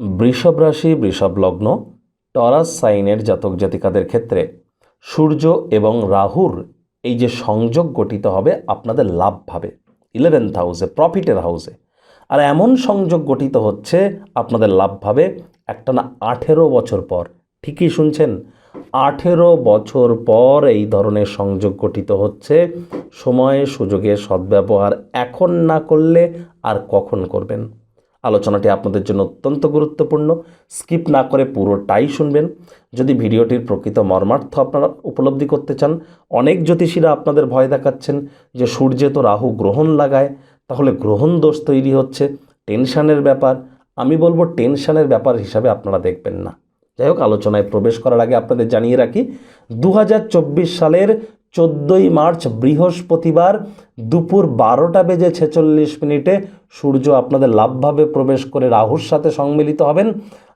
বৃষভ রাশি, বৃষভ লগ্ন, টরাস সাইনের জাতক জাতিকাদের ক্ষেত্রে সূর্য এবং রাহুর এই যে সংযোগ গঠিত হবে, আপনাদের লাভভাবে ইলেভেন্থ হাউসে প্রফিটের হাউসে আর এমন সংযোগ গঠিত হচ্ছে, আপনাদের লাভভাবে একটা না আঠেরো বছর পর। ঠিকই শুনছেন, আঠেরো বছর পর এই ধরনের সংযোগ গঠিত হচ্ছে। সময়ে সুযোগের সদ্ব্যবহার এখন না করলে আর কখন করবেন? আলোচনাটি আপনাদের জন্য অত্যন্ত গুরুত্বপূর্ণ। স্কিপ না করে পুরোটাই শুনবেন। যদি ভিডিওটির প্রকৃত মর্মার্থ আপনারা উপলব্ধি করতে চান, অনেক জ্যোতিষীরা আপনাদের ভয় দেখাচ্ছেন যে সূর্যে তো রাহু গ্রহণ লাগায়, তাহলে গ্রহণ দোষ তৈরি হচ্ছে। টেনশানের ব্যাপার। আমি বলব টেনশানের ব্যাপার হিসাবে আপনারা দেখবেন না। যাই হোক, আলোচনায় প্রবেশ করার আগে আপনাদের জানিয়ে রাখি দু হাজার চব্বিশ সালের চোদ্দোই মার্চ, বৃহস্পতিবার দুপুর বারোটা বেজে ছেচল্লিশ মিনিটে সূর্য আপনাদের লাভভাবে প্রবেশ করে রাহুর সাথে সম্মিলিত হবেন।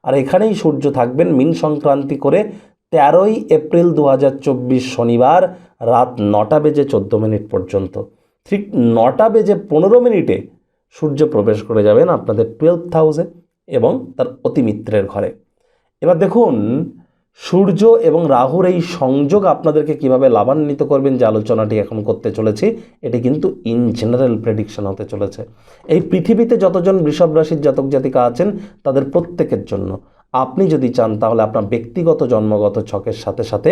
আর এখানেই সূর্য থাকবেন মিন সংক্রান্তি করে তেরোই এপ্রিল দু হাজার চব্বিশ শনিবার রাত নটা বেজে চোদ্দ মিনিট পর্যন্ত। ঠিক নটা বেজে পনেরো মিনিটে সূর্য প্রবেশ করে যাবেন আপনাদের টুয়েলভ হাউসে এবং তার অতিমিত্রের ঘরে। এবার দেখুন সূর্য এবং রাহুর এই সংযোগ আপনাদেরকে কীভাবে লাভান্বিত করবেন যে আলোচনাটি এখন করতে চলেছি, এটি কিন্তু ইন জেনারেল প্রেডিকশন হতে চলেছে। এই পৃথিবীতে যতজন বৃষভ রাশির জাতক জাতিকা আছেন, তাদের প্রত্যেকের জন্য। আপনি যদি চান তাহলে আপনার ব্যক্তিগত জন্মগত ছকের সাথে সাথে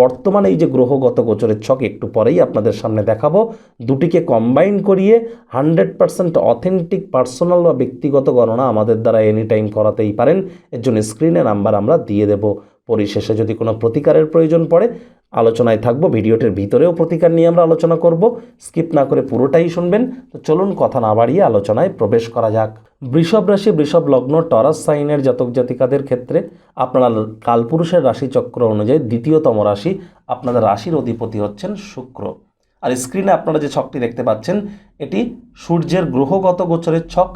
বর্তমানে এই যে গ্রহগত গোচরের ছক একটু পরেই আপনাদের সামনে দেখাবো। দুটিকে কম্বাইন করিয়ে হান্ড্রেড পারসেন্ট অথেন্টিক পার্সোনাল বা ব্যক্তিগত গণনা আমাদের দ্বারা এনি টাইম করাতেই পারেন। এর জন্য স্ক্রিনে নাম্বার আমরা দিয়ে দেব। পরিশেষে যদি কোনো প্রতিকারের প্রয়োজন পড়ে, আলোচনায় থাকব, ভিডিওটির ভিতরেও প্রতিকার নিয়ে আমরা আলোচনা করব। স্কিপ না করে পুরোটাই শুনবেন। তো চলুন কথা না বাড়িয়ে আলোচনায় প্রবেশ করা যাক। বৃষভ রাশি, বৃষভ লগ্ন, টরাস সাইনের জাতক জাতিকাদের ক্ষেত্রে আপনারা কালপুরুষের রাশিচক্র অনুযায়ী দ্বিতীয়তম রাশি আপনাদের রাশির অধিপতি হচ্ছেন শুক্র। আর স্ক্রিনে আপনারা যে ছকটি দেখতে পাচ্ছেন, এটি সূর্যের গ্রহগত গোচরের ছক।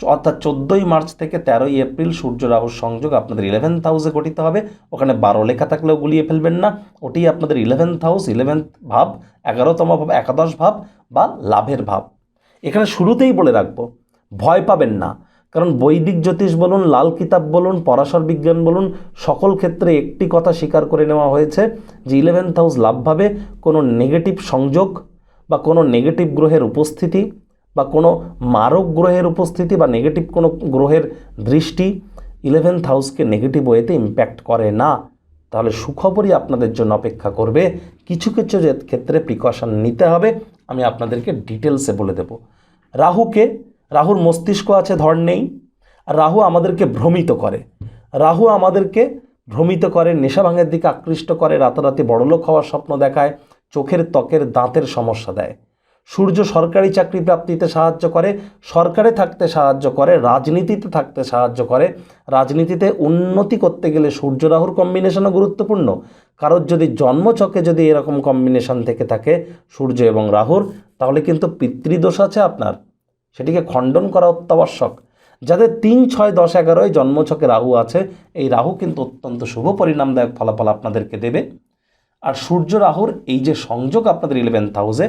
অর্থাৎ চোদ্দোই মার্চ থেকে তেরোই এপ্রিল সূর্য রাহুর সংযোগ আপনাদের ইলেভেন্থ হাউসে গঠিত হবে। ওখানে বারো লেখা থাকলেও গুলিয়ে ফেলবেন না। ওটি আপনাদের ইলেভেন্থ হাউস ইলেভেন্থ ভাব, এগারোতম ভাব, একাদশ ভাব বা লাভের ভাব। এখানে শুরুতেই বলে রাখব, ভয় পাবেন না। কারণ বৈদিক জ্যোতিষ বলুন, লাল কিতাব বলুন, পরাশর বিজ্ঞান বলুন, সকল ক্ষেত্রে একটি কথা স্বীকার করে নেওয়া হয়েছে যে ইলেভেন্থ হাউস লাভভাবে কোনো নেগেটিভ সংযোগ বা কোনো নেগেটিভ গ্রহের উপস্থিতি বা কোনো মারক গ্রহের উপস্থিতি বা নেগেটিভ কোনো গ্রহের দৃষ্টি ইলেভেন্থ হাউসকে নেগেটিভ ওয়েতে ইম্প্যাক্ট করে না, তাহলে সুখবরই আপনাদের জন্য অপেক্ষা করবে। কিছু কিছু ক্ষেত্রে প্রিকশন নিতে হবে, আমি আপনাদেরকে ডিটেলসে বলে দেব। রাহুকে, রাহুর মস্তিষ্ক আছে, ধর নেই। রাহু আমাদেরকে ভ্রমিত করে। রাহু আমাদেরকে ভ্রমিত করে, নেশা ভাঙের দিকে আকৃষ্ট করে, রাতারাতি বড়লোক হওয়ার স্বপ্ন দেখায়, চোখের ত্বকের দাঁতের সমস্যা দেয়। সূর্য সরকারি চাকরি প্রাপ্তিতে সাহায্য করে, সরকারে থাকতে সাহায্য করে, রাজনীতিতে থাকতে সাহায্য করে। রাজনীতিতে উন্নতি করতে গেলে সূর্য রাহুর কম্বিনেশনও গুরুত্বপূর্ণ। কারোর যদি জন্মছকে যদি এরকম কম্বিনেশন থেকে থাকে সূর্য এবং রাহুর, তাহলে কিন্তু পিতৃদোষ আছে আপনার। সেটিকে খণ্ডন করা অত্যাবশ্যক। যাদের তিন, ছয়, দশ, এগারোয় জন্মছকে রাহু আছে, এই রাহু কিন্তু অত্যন্ত শুভ পরিণামদায়ক ফলাফল আপনাদেরকে দেবে। আর সূর্য রাহুর এই যে সংযোগ আপনাদের ইলেভেন্থ হাউসে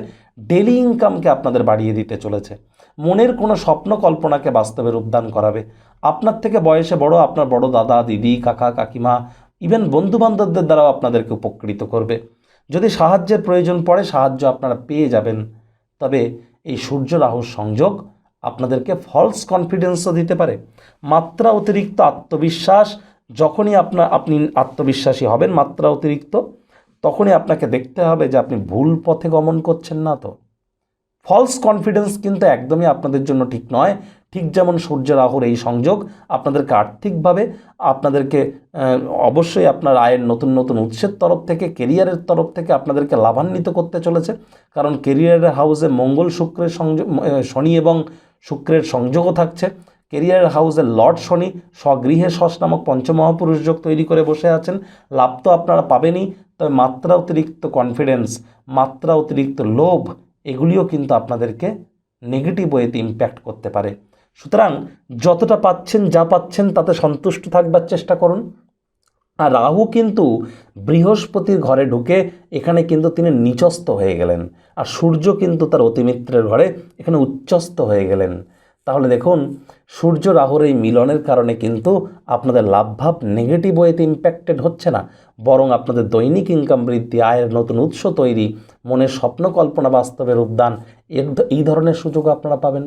ডেলি ইনকামকে আপনাদের বাড়িয়ে দিতে চলেছে। মনের কোনো স্বপ্ন কল্পনাকে বাস্তবে রূপদান করাবে। আপনার থেকে বয়সে বড় আপনার বড় দাদা, দিদি, কাকা, কাকিমা ইভেন বন্ধুবান্ধবদের দ্বারাও আপনাদেরকে উপকৃত করবে। যদি সাহায্যের প্রয়োজন পড়ে, সাহায্য আপনারা পেয়ে যাবেন। তবে এই সূর্য রাহুর সংযোগ আপনাদেরকে ফলস কনফিডেন্সও দিতে পারে। মাত্রা অতিরিক্ত আত্মবিশ্বাস, যখনই আপনার আপনি আত্মবিশ্বাসী হবেন, মাত্রা অতিরিক্ত তখনই আপনাকে দেখতে হবে যে আপনি ভুল পথে গমন করছেন না তো। ফলস কনফিডেন্স কিন্তু একদমই আপনাদের জন্য ঠিক নয়। ঠিক যেমন সূর্য রাহুর এই সংযোগ, আপনাদেরকে আর্থিকভাবে, আপনাদেরকে অবশ্যই আপনার আয়ের নতুন নতুন উৎসের তরফ থেকে কেরিয়ারের তরফ থেকে আপনাদেরকে লাভান্বিত করতে চলেছে। কারণ কেরিয়ারের হাউসে মঙ্গল শুক্রের সংযোগ শনি এবং শুক্রের সংযোগও থাকছে। কেরিয়ার হাউসের লর্ড শনি স্বগৃহে শস নামক পঞ্চমহাপুরুষ যোগ তৈরি করে বসে আছেন। লাভ তো আপনারা পাবেনই। তবে মাত্রা অতিরিক্ত কনফিডেন্স মাত্রা অতিরিক্ত লোভ, এগুলিও কিন্তু আপনাদেরকে নেগেটিভ ওয়েতে ইম্প্যাক্ট করতে পারে। সুতরাং যতটা পাচ্ছেন, যা পাচ্ছেন, তাতে সন্তুষ্ট থাকবার চেষ্টা করুন। আর রাহু কিন্তু বৃহস্পতির ঘরে ঢুকে এখানে কিন্তু তিনি নিচস্থ হয়ে গেলেন। আর সূর্য কিন্তু তার অতিমিত্রের ঘরে এখানে উচ্চস্থ হয়ে গেলেন। তাহলে দেখুন, সূর্য রাহুর এই মিলনের কারণে কিন্তু আপনাদের লাভভাব নেগেটিভ ওয়েতে ইম্প্যাক্টেড হচ্ছে না। বরং আপনাদের দৈনিক ইনকাম বৃদ্ধি, আয়ের নতুন উৎস তৈরি, মনের স্বপ্ন কল্পনা বাস্তবে রূপদান, এর এই ধরনের সুযোগ আপনারা পাবেন।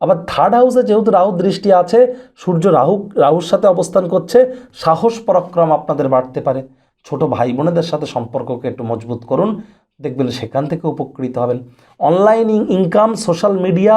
আবার থার্ড হাউসে যেহেতু রাহু দৃষ্টি আছে, সূর্য রাহু, রাহুর সাথে অবস্থান করছে, সাহস পরাক্রম আপনাদের বাড়তে পারে। ছোট ভাই বোনেদের সাথে সম্পর্ককে একটু মজবুত করুন দেখবেন সেখান থেকে উপকৃত হবেন। Online income social media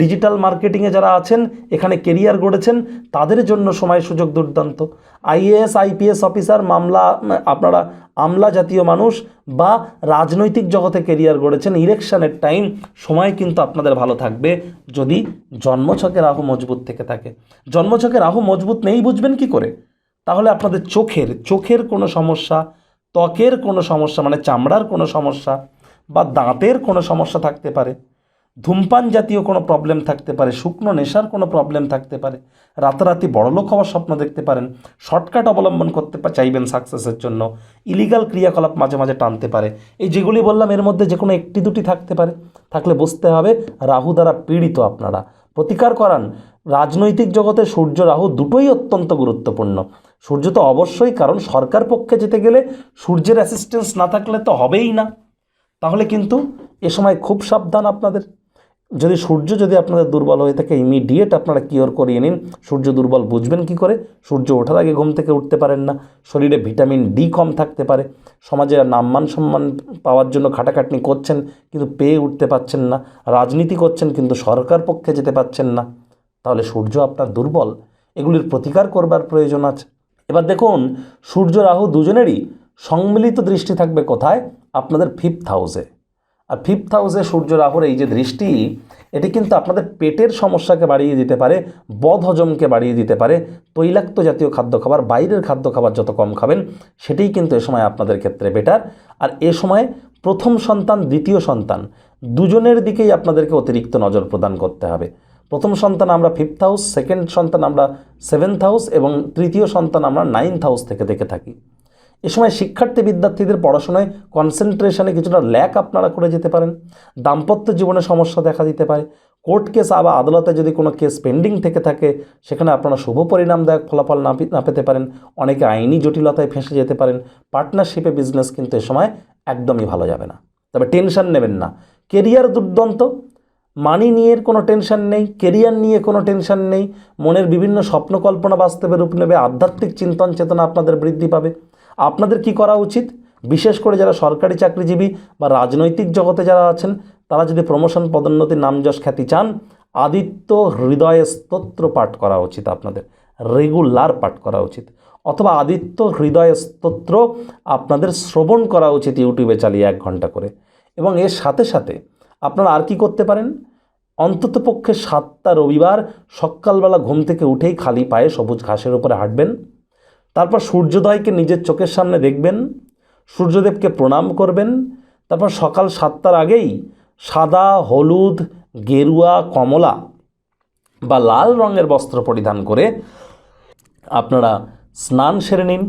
digital মার্কেটিংয়ে যারা আছেন, এখানে কেরিয়ার গড়েছেন, তাদের জন্য সময় সুযোগ দুর্দান্ত। আইএএস আইপিএস অফিসার মামলা, আপনারা আমলা জাতীয় মানুষ বা রাজনৈতিক জগতে কেরিয়ার গড়েছেন ইলেকশনের টাইম সময় কিন্তু আপনাদের ভালো থাকবে যদি জন্মছকে রাহু মজবুত থেকে থাকে। জন্মছকে রাহু মজবুত নেই, বুঝবেন কি করে? তাহলে আপনাদের চোখের চোখের কোনো সমস্যা ত্বকের কোনো সমস্যা মানে চামড়ার কোনো সমস্যা বা দাঁতের কোনো সমস্যা থাকতে পারে, ধূমপান জাতীয় কোনো প্রবলেম থাকতে পারে, শুকনো নেশার কোনো প্রবলেম থাকতে পারে, রাতারাতি বড়লোক হওয়ার স্বপ্ন দেখতে পারেন শর্টকাট অবলম্বন করতে চাইবেন সাকসেসের জন্য ইলিগাল ক্রিয়াকলাপ মাঝে মাঝে টানতে পারে। এই যেগুলি বললাম, এর মধ্যে যে কোনো একটি দুটি থাকতে পারে। থাকলে বুঝতে হবে, রাহু দ্বারা পীড়িত আপনারা। প্রতিকার করান। রাজনৈতিক জগতে সূর্য, রাহু দুটোই অত্যন্ত গুরুত্বপূর্ণ। সূর্য তো অবশ্যই, কারণ সরকার পক্ষে যেতে গেলে সূর্যের অ্যাসিস্ট্যান্স না থাকলে তো হবেই না। তাহলে কিন্তু এ সময় খুব সাবধান আপনাদের। যদি সূর্য যদি আপনাদের দুর্বল হয়ে থাকে ইমিডিয়েট আপনারা কিওর করিয়ে নিন। সূর্য দুর্বল বুঝবেন কি করে? সূর্য ওঠার আগে ঘুম থেকে উঠতে পারেন না। শরীরে ভিটামিন ডি কম থাকতে পারে। সমাজে নাম্মান সম্মান পাওয়ার জন্য খাটাখাটনি করছেন, কিন্তু পেয়ে উঠতে পারছেন না। রাজনীতি করছেন, কিন্তু সরকার পক্ষে যেতে পারছেন না। তাহলে সূর্য আপনার দুর্বল। এগুলির প্রতিকার করবার প্রয়োজন আছে। এবার দেখুন, সূর্য রাহু দুজনেরই সম্মিলিত দৃষ্টি থাকবে কোথায়? আপনাদের ফিফথ হাউসে আর ফিফথ হাউসে সূর্য রাহুর এই যে দৃষ্টি, এটি কিন্তু আপনাদের পেটের সমস্যাকে বাড়িয়ে দিতে পারে বদ হজমকে বাড়িয়ে দিতে পারে। তৈলাক্ত জাতীয় খাদ্য খাবার, বাইরের খাদ্য খাবার যত কম খাবেন, সেটাই কিন্তু এ সময় আপনাদের ক্ষেত্রে বেটার আর এ সময় প্রথম সন্তান, দ্বিতীয় সন্তান, দুজনের দিকেই আপনাদেরকে অতিরিক্ত নজর প্রদান করতে হবে। প্রথম সন্তান আমরা ফিফথ হাউস সেকেন্ড সন্তান আমরা সেভেন্থ হাউস এবং তৃতীয় সন্তান আমরা নাইন্থ হাউস থেকে দেখে থাকি। এ সময় শিক্ষার্থী বিদ্যার্থীদের পড়াশোনায় কনসেন্ট্রেশনে কিছুটা ল্যাক আপনারা করে যেতে পারেন। দাম্পত্য জীবনে সমস্যা দেখা দিতে পারে। কোর্ট কেস বা আদালতে যদি কোনো কেস পেন্ডিং থেকে থাকে, সেখানে আপনারা শুভ পরিণামদায়ক ফলাফল না না পেতে পারেন। অনেকে আইনি জটিলতায় ফেঁসে যেতে পারেন। পার্টনারশিপে বিজনেস কিন্তু এ সময় একদমই ভালো যাবে না। তবে টেনশন নেবেন না। কেরিয়ার দুর্দান্ত। মানি নিয়ে কোনো টেনশন নেই। কেরিয়ার নিয়ে কোনো টেনশন নেই। মনের বিভিন্ন স্বপ্ন কল্পনা বাস্তবে রূপ নেবে। আধ্যাত্মিক চিন্তন চেতনা আপনাদের বৃদ্ধি পাবে। আপনাদের কি করা উচিত? বিশেষ করে যারা সরকারি চাকরিজীবী বা রাজনৈতিক জগতে যারা আছেন, তারা যদি প্রমোশন পদোন্নতি নামযশ খ্যাতি চান, আদিত্য হৃদয় স্তোত্র পাঠ করা উচিত আপনাদের রেগুলার পাঠ করা উচিত। অথবা আদিত্য হৃদয় স্তোত্র আপনাদের শ্রবণ করা উচিত ইউটিউবে চালিয়ে এক ঘণ্টা করে। এবং এর সাথে সাথে আপনারা আর কি করতে পারেন? অন্তত পক্ষে সাতটা রবিবার সকালবেলা ঘুম থেকে উঠেই খালি পায়ে সবুজ ঘাসের উপরে হাঁটবেন। তারপর সূর্যোদয়কে নিজের চোখের সামনে দেখবেন, সূর্যদেবকে প্রণাম করবেন, তারপর সকাল সাতটার আগেই সাদা, হলুদ, গেরুয়া, কমলা বা লাল রঙের বস্ত্র পরিধান করে আপনারা স্নান সেরে নিন।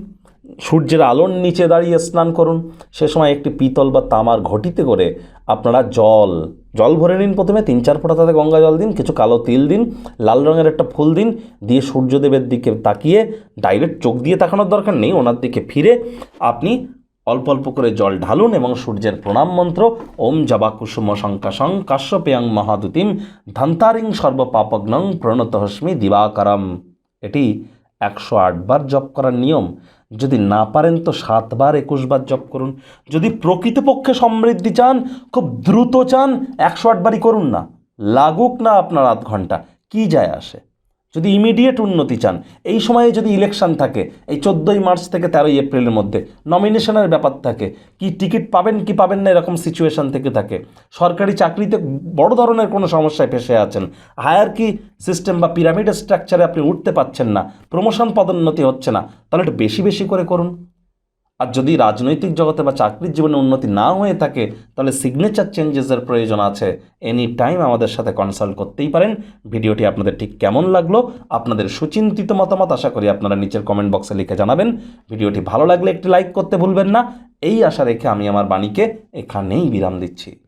সূর্যের আলোর নিচে দাঁড়িয়ে স্নান করুন। সে সময় একটি পিতল বা তামার ঘটিতে করে আপনারা জল জল ভরে নিন প্রথমে, তিন চার ফোঁটা তাতে গঙ্গা জল দিন, কিছু কালো তিল দিন, লাল রঙের একটা ফুল দিন, দিয়ে সূর্যদেবের দিকে তাকিয়ে ডাইরেক্ট চোখ দিয়ে তাকানোর দরকার নেই, ওনার দিকে ফিরে আপনি অল্প অল্প করে জল ঢালুন এবং সূর্যের প্রণাম মন্ত্র, ওম জবা কুসুম শঙ্কাশং কাশ্যপেয়ং মহাদুতিম, ধন্তারিং সর্বপাপগ্নং প্রণত হস্মি দিবাকরম। এটি একশো আটবার জপ করার নিয়ম। যদি না পারেন তো সাতবার একুশবার জপ করুন। যদি প্রকৃতপক্ষে সমৃদ্ধি চান, খুব দ্রুত চান, একশো আটবারই করুন না। লাগুক না আপনার আধ ঘণ্টা কি যায় আসে? যদি ইমিডিয়েট উন্নতি চান, এই সময়ে যদি ইলেকশন থাকে, এই চোদ্দোই মার্চ থেকে তেরোই এপ্রিলের মধ্যে নমিনেশনের ব্যাপার থাকে, কি টিকিট পাবেন, কি পাবেন না এরকম সিচুয়েশান থেকে থাকে, সরকারি চাকরিতে বড় ধরনের কোনো সমস্যায় ফেসে আছেন হায়ার কি সিস্টেম বা পিরামিড স্ট্রাকচারে আপনি উঠতে পাচ্ছেন না প্রমোশন পদোন্নতি হচ্ছে না, তাহলে একটু বেশি বেশি করে করুন। আর যদি রাজনৈতিক জগতে বা চাকরির জীবনে উন্নতি না হয়ে থাকে, তাহলে সিগনেচার চেঞ্জেসের প্রয়োজন আছে। এনি টাইম আমাদের সাথে কনসাল্ট করতেই পারেন। ভিডিওটি আপনাদের ঠিক কেমন লাগল, আপনাদের সুচিন্তিত মতামত আশা করি আপনারা নিচের কমেন্ট বক্সে লিখে জানাবেন। ভিডিওটি ভালো লাগলে একটি লাইক করতে ভুলবেন না। এই আশা রেখে আমি আমার বাণীকে এখানেই বিরাম দিচ্ছি।